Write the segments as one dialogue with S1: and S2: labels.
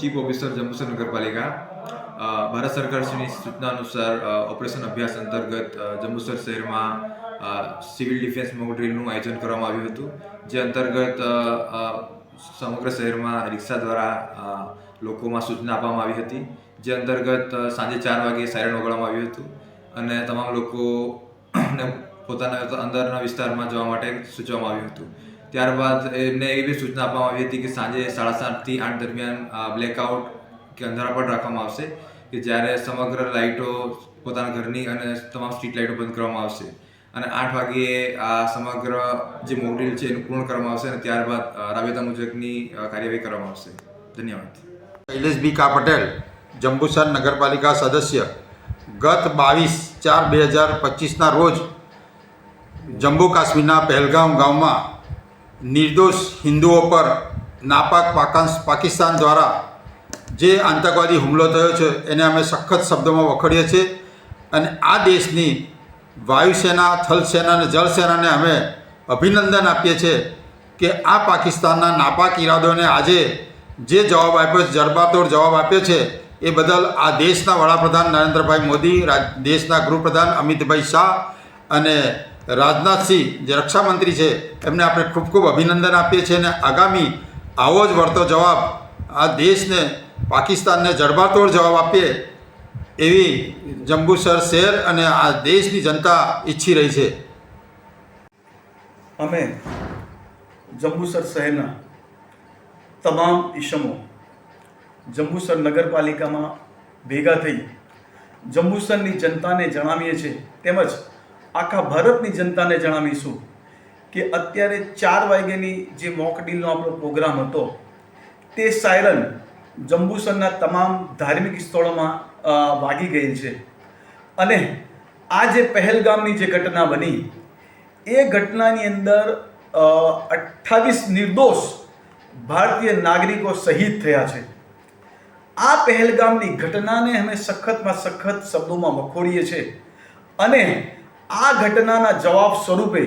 S1: Chief officer Jambusar નગરપાલિકા ભારત સરકારશ્રીની સૂચના અનુસાર ઓપરેશન અભ્યાસ અંતર્ગત જંબુસર શહેરમાં સિવિલ ડિફેન્સ મોક આયોજન કરવામાં આવ્યું હતું, જે અંતર્ગત સમગ્ર શહેરમાં રિક્ષા દ્વારા લોકોમાં સૂચના આપવામાં આવી હતી, જે અંતર્ગત સાંજે ચાર વાગે સાયરન વગાડવામાં આવ્યું હતું અને તમામ લોકોને પોતાના અંદરના વિસ્તારમાં જવા માટે સૂચવવામાં આવ્યું હતું. ત્યારબાદ એમને એવી સૂચના આપવામાં આવી હતી કે સાંજે સાડા સાતથી આઠ દરમિયાન બ્લેકઆઉટ કે અંધારા પણ રાખવામાં આવશે કે જ્યારે સમગ્ર લાઇટો પોતાના ઘરની અને તમામ સ્ટ્રીટ લાઇટો બંધ કરવામાં આવશે. અને આઠ વાગ્યે આ સમગ્ર જે મોકડ્રીલ છે એનું પૂર્ણ કરવામાં આવશે અને ત્યારબાદ રાબેતા મુજબની કાર્યવાહી કરવામાં આવશે. ધન્યવાદ.
S2: શૈલેષ બી કા પટેલ, જંબુસર નગરપાલિકા સદસ્ય, ગત બાવીસ ચાર બે હજાર પચીસના રોજ જમ્મુ કાશ્મીરના પહેલગામ ગામમાં નિર્દોષ હિન્દુઓ પર નાપાક પાકાંશ પાકિસ્તાન દ્વારા જે આતંકવાદી હુમલો થયો છે, એને અમે સખત શબ્દોમાં વખોડીએ છીએ. અને આ દેશની વાયુસેના, થલસેના અને જળસેનાને અમે અભિનંદન આપીએ છીએ કે આ પાકિસ્તાનના નાપાક ઈરાદોને આજે જે જવાબ આપ્યો છે, જડબાતોડ જવાબ આપ્યો છે, એ બદલ આ દેશના વડાપ્રધાન નરેન્દ્રભાઈ મોદી દેશના ગૃહપ્રધાન અમિતભાઈ શાહ અને રાજનાથસિંહ જે રક્ષામંત્રી છે, એમને આપણે ખૂબ ખૂબ અભિનંદન આપીએ છીએ અને આગામી આવો જ વળતો જવાબ આ દેશને, પાકિસ્તાનને જડબાતોડ જવાબ આપીએ એવી જંબુસર શહેર અને આ દેશની જનતા ઈચ્છી રહી છે.
S3: અમે જંબુસર શહેરના તમામ ઈસમો જંબુસર નગરપાલિકામાં ભેગા થઈ જંબુસરની જનતાને જણાવીએ છીએ. તેમજ આખા ભારતની જનતાને જણાવીશું કે અત્યારે ચાર વાગ્યાની જે મોક ડીલનો આપણો પ્રોગ્રામ હતો, તે સાયરન જંબુસરના તમામ ધાર્મિક સ્થળોમાં વાગી ગયેલ છે. અને આ જે પહેલગામની જે ઘટના બની, એ ઘટનાની અંદર અઠ્ઠાવીસ નિર્દોષ ભારતીય નાગરિકો શહીદ થયા છે. આ પહેલગામની ઘટનાને અમે સખતમાં સખત શબ્દોમાં વખોડીએ છીએ. અને આ ઘટનાના જવાબ સ્વરૂપે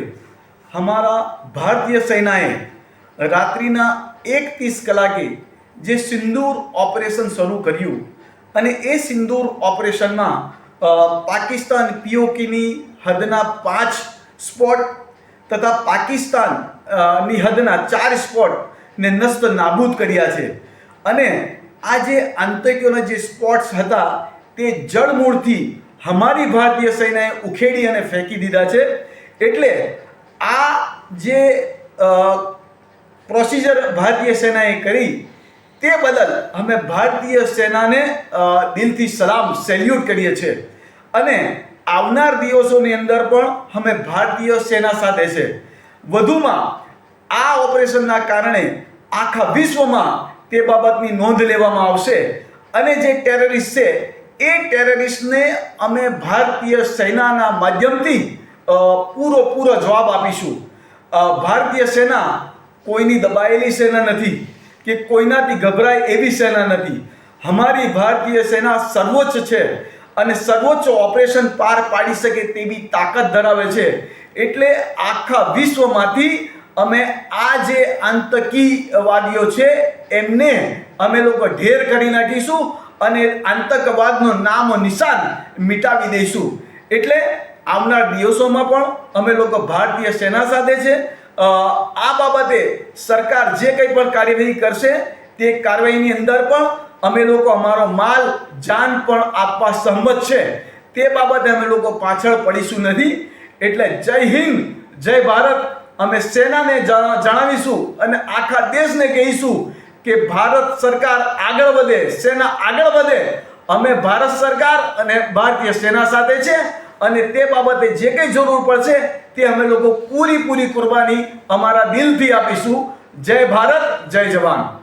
S3: અમારા ભારતીય સેનાએ રાત્રિના એક ત્રીસ કલાકે જે સિંદૂર ઓપરેશન શરૂ કર્યું અને એ સિંદૂર ઓપરેશનમાં પાકિસ્તાન પીઓકેની હદના પાંચ સ્પોટ તથા પાકિસ્તાનની હદના ચાર સ્પોટને નસ્ત નાબૂદ કર્યા છે. અને આ જે આતંકીઓના જે સ્પોટ્સ હતા તે જળમૂળથી અમારી ભારતીય સેનાએ ઉખેડી અને ફેંકી દીધા છે. એટલે આ જે પ્રોસિજર ભારતીય સેનાએ કરી, તે બદલ અમે ભારતીય સેનાને દિલથી સલામ સેલ્યુટ કરીએ છીએ. અને આવનાર દિવસોની અંદર પણ અમે ભારતીય સેના સાથે છે. વધુમાં, આ ઓપરેશનના કારણે આખા વિશ્વમાં તે બાબતની નોંધ લેવામાં આવશે. અને જે ટેરરિસ્ટ છે એ ટેરરિસ્ટને અમે ભારતીય સેનાના માધ્યમથી પૂરો જવાબ આપીશું. ભારતીય સેના કોઈની દબાયેલી સેના નથી કે કોઈનાથી ગભરાય એવી સેના નથી. અમારી ભારતીય સેના સર્વોચ્ચ છે અને સર્વોચ્ચ ઓપરેશન પાર પાડી શકે તેવી તાકાત ધરાવે છે. એટલે આખા વિશ્વમાંથી અમે આ જે આતંકીવાદીઓ છે, એમને અમે લોકો ઢેર કરી નાખીશું. અને આતંકવાદનો નામ નિશાન મિટાવી દઈશું. એટલે આવનાર દિવસોમાં પણ અમે લોકો ભારતીય સેના સાથે છે. આ બાબતે સરકાર જે કંઈ પણ કાર્યવાહી કરશે તે કાર્યવાહીની અંદર પણ અમે લોકો અમારો માલ, જાન પણ આપવા સહમત છે. તે બાબતે અમે લોકો પાછળ પડીશું નથી. એટલે જય હિન્દ, જય ભારત. અમે સેનાને જણાવીશું અને આખા દેશને કહીશું કે ભારત સરકાર આગળ વધે, સેના આગળ વધે, અમે ભારત સરકાર અને ભારતીય સેના સાથે છે અને તે બાબતે જે કંઈ જરૂર પડશે તે અમે લોકો પૂરી પૂરી કુરબાની અમારા દિલથી આપીશું. જય ભારત, જય જવાન.